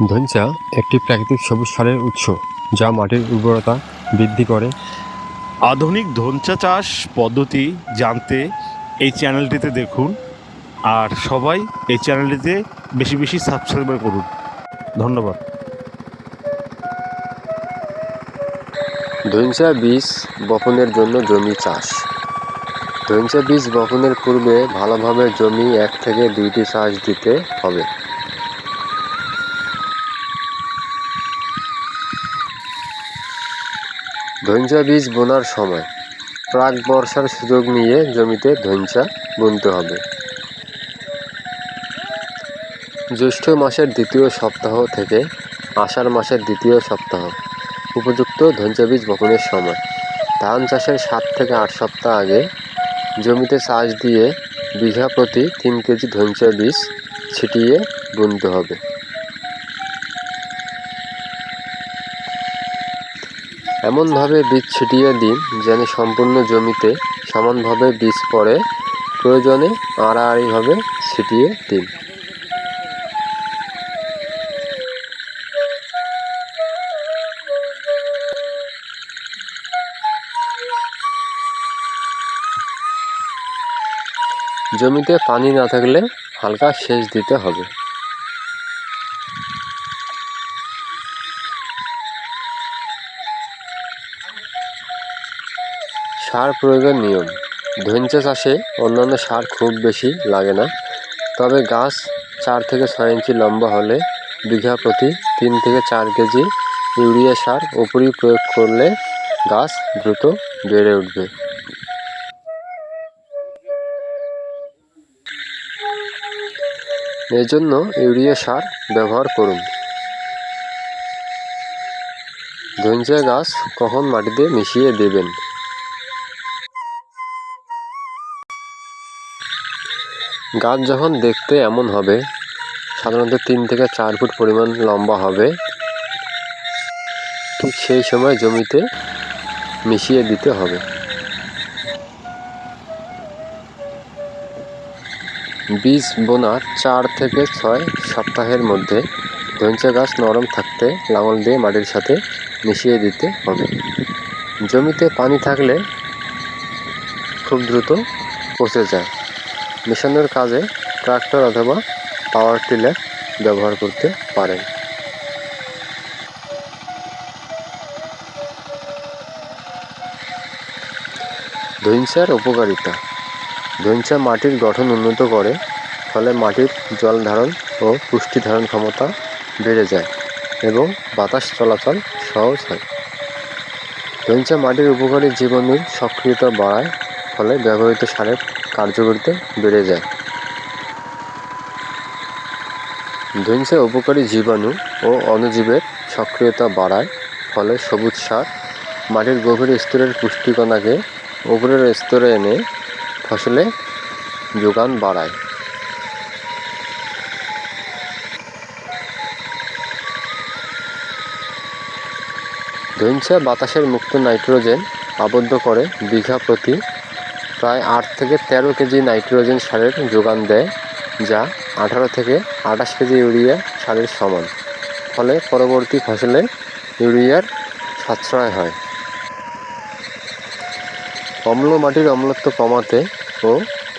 ধনিচা একটি প্রাকৃতিক সবুজ সারের উৎস যা মাটির উর্বরতা বৃদ্ধি করে। আধুনিক ধনচা চাষ পদ্ধতি জানতে এই চ্যানেলটিতে দেখুন আর সবাই এই চ্যানেলটিতে বেশি বেশি সাবস্ক্রাইব করুন। ধন্যবাদ। ধনিচা বীজ বপনের জন্য জমি চাষ। ধনিচা বীজ বপনের পূর্বে ভালোভাবে জমি এক থেকে দুইটি চাষ দিতে হবে। ধনিচা বীজ বোনার সময়। প্রাক বর্ষার সুযোগ নিয়ে জমিতে ধনিচা বুনতে হবে। জ্যৈষ্ঠ মাসের দ্বিতীয় সপ্তাহ থেকে আষাঢ় মাসের দ্বিতীয় সপ্তাহ উপযুক্ত ধনিচা বীজ বপনের সময়। ধান চাষের সাত থেকে আট সপ্তাহ আগে জমিতে চাষ দিয়ে বিঘা প্রতি তিন কেজি ধনিচা বীজ ছিটিয়ে বুনতে হবে। এমনভাবে বীজ ছিটিয়ে দিন যেন সম্পূর্ণ জমিতে সমানভাবে বীজ পড়ে। প্রয়োজনে আড়াআড়িভাবে ছিটিয়ে দিন। জমিতে পানি না থাকলে হালকা সেচ দিতে হবে। সার প্রয়োগের নিয়ম। ধনিচা চাষে অন্যান্য সার খুব বেশি লাগে না। তবে গাছ চার থেকে ছয় ইঞ্চি লম্বা হলে বিঘা প্রতি তিন থেকে চার কেজি ইউরিয়া সার উপরই প্রয়োগ করলে গাছ দ্রুত বেড়ে উঠবে। এজন্য ইউরিয়া সার ব্যবহার করুন। ধনিচা গাছ কখন মাটিতে মিশিয়ে দেবেন? গাছ যখন দেখতে এমন হবে, সাধারণত তিন থেকে চার ফুট পরিমাণ লম্বা হবে। ঠিক সেই সময় জমিতে মিশিয়ে দিতে হবে। বীজ বোনার চার থেকে ছয় সপ্তাহের মধ্যে ধনিচা গাছ নরম থাকতে লাঙল দিয়ে মাটির সাথে মিশিয়ে দিতে হবে। জমিতে পানি থাকলে খুব দ্রুত পচে যায়। মেশানোর কাজে ট্রাক্টর অথবা পাওয়ার টিলার ব্যবহার করতে পারেন। ধইঞ্চার উপকারিতা। ধইঞ্চা মাটির গঠন উন্নত করে, ফলে মাটির জল ধারণ ও পুষ্টি ধারণ ক্ষমতা বেড়ে যায় এবং বাতাস চলাচল সহজ হয়। ধইঞ্চা মাটির উপকারী জীবাণুর সক্রিয়তা বাড়ায় ফলে ব্যবহৃত সারের কার্যকারিতা বেড়ে যায়। ধইঞ্চা উপকারী জীবাণু ও অণুজীবের সক্রিয়তা বাড়ায়, ফলে সবুজ সার মাটির গভীর স্তরের পুষ্টিকণাকে উপরের স্তরে এনে ফসলে যোগান বাড়ায়। ধইঞ্চা বাতাসের মুক্ত নাইট্রোজেন আবদ্ধ করে বিঘা প্রতি প্রায় আট থেকে তেরো কেজি নাইট্রোজেন সারের যোগান দেয়, যা আঠারো থেকে আঠাশ কেজি ইউরিয়া সারের সমান। ফলে পরবর্তী ফসলে ইউরিয়ার সাশ্রয় হয়। অম্ল মাটির অম্লত্ব কমাতে ও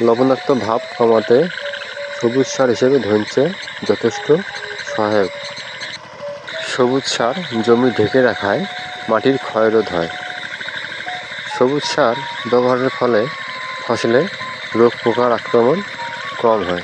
লবণাক্ত ভাব কমাতে সবুজ সার হিসেবে ধনচে যথেষ্ট সহায়ক। সবুজ সার জমি ঢেকে রাখায় মাটির ক্ষয়রোধ হয়। সবুজ সার ব্যবহারের ফলে ফসলে রোগ পোকার আক্রমণ কম হয়।